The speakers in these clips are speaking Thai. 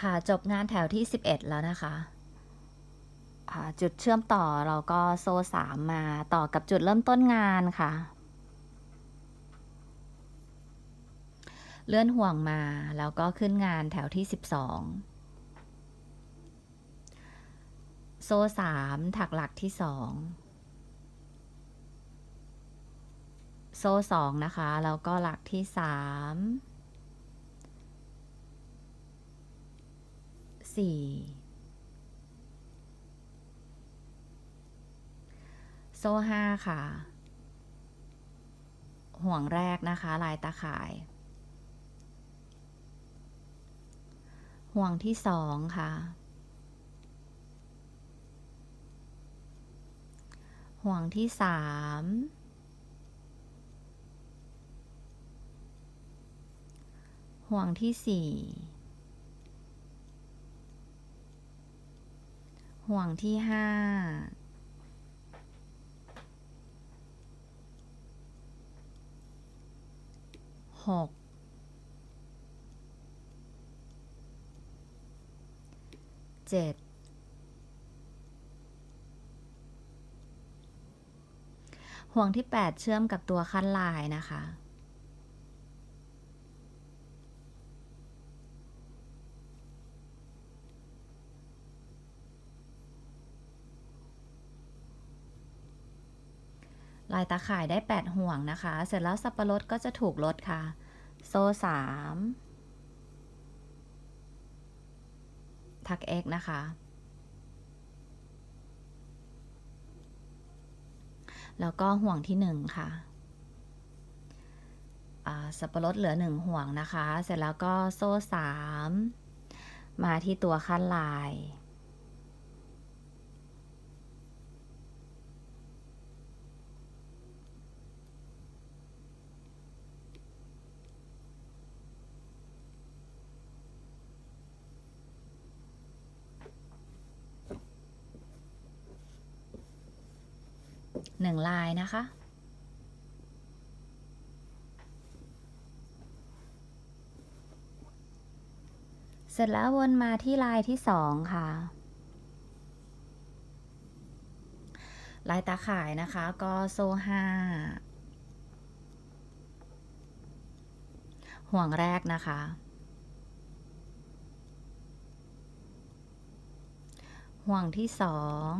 ค่ะจบงานแถวที่ 11 แล้วนะคะ จุดเชื่อมต่อเราก็โซ่สามมาต่อกับจุดเริ่มต้นงานค่ะ เลื่อนห่วงมาแล้วก็ขึ้นงานแถวที่ 12 โซ่สามถักหลักที่สองโซ่งนะคะ แล้วก็หลักที่สาม สี่โซ่ห้าค่ะ ห่วงแรกนะคะ ลายตาข่าย ห่วงที่สองค่ะ ห่วงที่สามห่วงที่สี่ ห่วงที่ห้าหกเจ็ดห่วงที่ 8 เชื่อมกับตัวขั้นลายนะคะ ลายตาข่ายได้ 8 ห่วงนะคะ เสร็จแล้วสับปะรดก็จะถูกลดค่ะ โซ่สามทัก X นะคะ แล้วก็ห่วงที่หนึ่งค่ะสับปะรดเหลือหนึ่งห่วงนะคะ เสร็จแล้วก็โซ่สามมาที่ตัวขั้นลาย หนึ่งลายนะคะ เสร็จแล้ววนมาที่ลายที่สองค่ะ ลายตาข่ายนะคะก็โซ่ห้าห่วงแรกนะคะ ห่วงที่สอง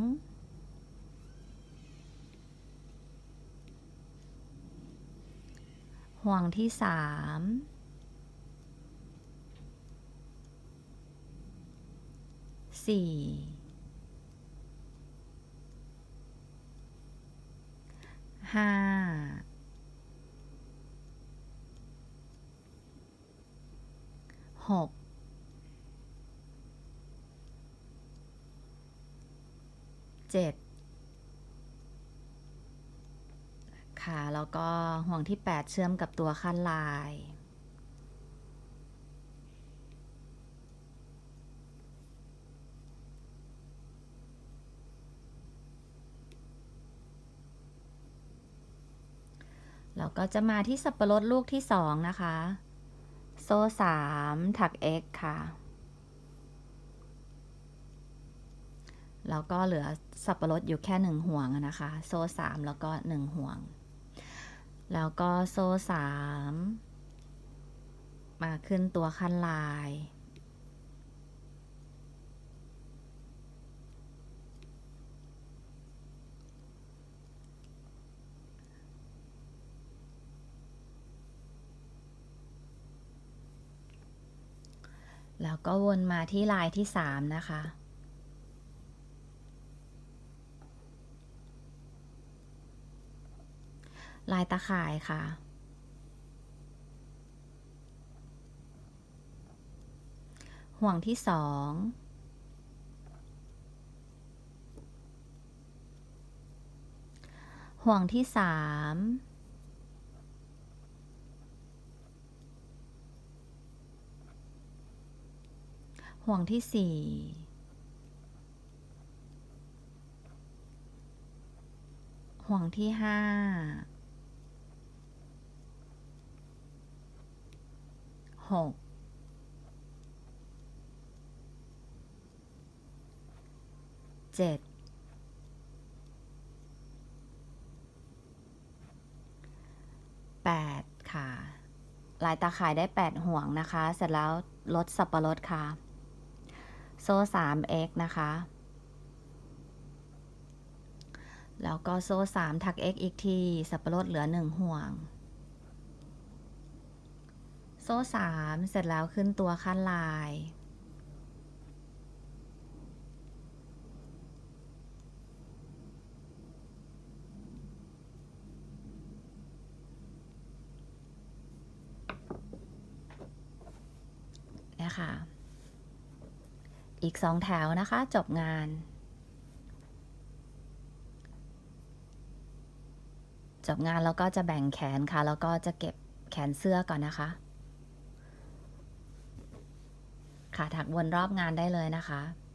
ห่วงที่สามสี่ห้าหกเจ็ด ค่ะ แล้วก็ห่วงที่ 8 เชื่อมกับตัวขั้นลาย เราก็จะมาที่สับปะรดลูกที่ 2 นะคะ โซ่ 3 ถัก x ค่ะ แล้วก็เหลือสับปะรดอยู่แค่หนึ่งห่วงนะคะ โซ่สามแล้วก็หนึ่งห่วง แล้วก็โซ่สามมาขึ้นตัวขั้นลาย แล้วก็วนมาที่ลายที่สามนะคะ ลายตาข่ายค่ะ ห่วงที่สองห่วงที่สามห่วงที่สี่ห่วงที่ห้า หกเจ็ดแปดค่ะ ลายตาข่ายได้แปดห่วงนะคะ เสร็จแล้วลดสับปะรดค่ะ โซ่สามเอ็กนะคะ แล้วก็โซ่สามทักเอ็กอีกที สับปะรดเหลือหนึ่งห่วง โซ่สามเสร็จแล้วขึ้นตัวขั้นลายนี่ยค่ะอีกสองแถวนะคะ จบงาน จบงานแล้วก็จะแบ่งแขนค่ะ แล้วก็จะเก็บแขนเสื้อก่อนนะคะ ค่ะถักวนรอบงานได้เลยนะคะ